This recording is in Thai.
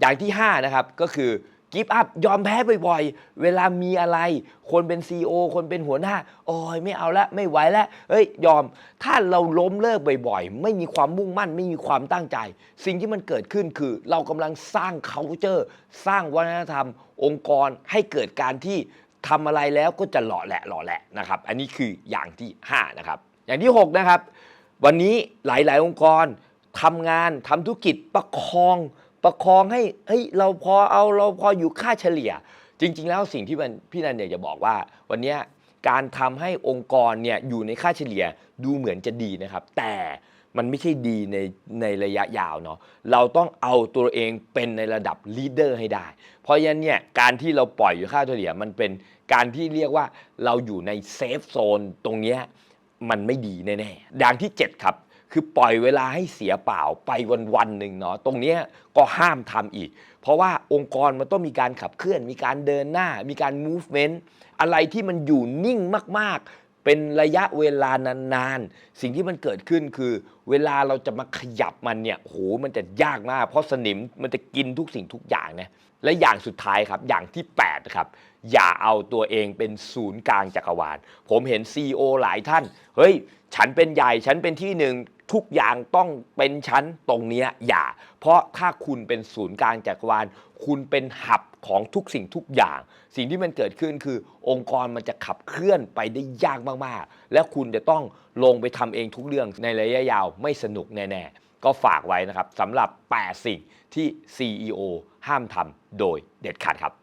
อย่างที่ 5 นะครับ ก็คือกิฟต์อัพยอมแพ้บ่อยๆ เวลามีอะไร คนเป็น CEO คนเป็นหัวหน้าโอ้ยไม่เอาละไม่ไหวล้วเฮ้ย ยอม ถ้าเราล้มเลิกบ่อยๆ ไม่มีความมุ่งมั่น ไม่มีความตั้งใจ สิ่งที่มันเกิดขึ้นคือ เรากำลังสร้าง culture สร้างวัฒนธรรม องค์กรให้เกิดการที่ทำอะไรแล้วก็จะหล่อแหละหล่อแหละนะครับ อันนี้คืออย่างที่ 5 นะครับ อย่างที่ 6 นะครับ วันนี้หลายๆ องค์กรทำงานทำธุรกิจประคอง ประคองให้เฮ้ยเราพอเอาเราพออยู่ค่าเฉลี่ย จริง ๆ แล้วสิ่งที่มันพี่นันเนี่ยจะบอกว่า วันนี้การทำให้องค์กรเนี่ยอยู่ในค่าเฉลี่ยดูเหมือนจะดีนะครับ แต่มันไม่ใช่ดีในในระยะยาวเนาะเราต้องเอาตัวเองเป็นในระดับลีดเดอร์ให้ได้ เพราะฉะนั้นเนี่ยการที่เราปล่อยอยู่ค่าเฉลี่ยมันเป็นการที่เรียกว่าเราอยู่ในเซฟโซนตรงเนี้ยมันไม่ดีแน่ๆอย่างที่ 7 ครับ คือปล่อยเวลาให้เสียเปล่าไปวันวันๆหนึ่งเนาะตรงเนี้ยก็ห้ามทำอีก เพราะว่าองค์กรมันต้องมีการขับเคลื่อน มีการเดินหน้า มีการ movement อะไรที่มันอยู่นิ่งมาก ๆ เป็นระยะเวลานานๆ สิ่งที่มันเกิดขึ้นคือ เวลาเราจะมาขยับมันเนี่ยโหมันจะยากมาก เพราะสนิมมันจะกินทุกสิ่งทุกอย่างนะและอย่างสุดท้ายครับอย่างที่8ครับอย่าเอาตัวเองเป็นศูนย์กลางจักรวาล ผมเห็น CEO หลายท่าน เฮ้ย ฉันเป็นใหญ่ ฉันเป็นที่หนึ่ง ทุกอย่างต้องเป็นฉันตรงนี้อย่า เพราะถ้าคุณเป็นศูนย์กลางจักรวาลคุณเป็นหับของทุกสิ่งทุกอย่าง สิ่งที่มันเกิดขึ้นคือ องค์กรมันจะขับเคลื่อนไปได้ยากมากๆ และคุณจะต้องลงไปทำเองทุกเรื่องในระยะยาวไม่สนุกแน่ๆ ก็ฝากไว้นะครับสำหรับ 8 สิ่งที่ CEO ห้ามทำโดยเด็ดขาดครับ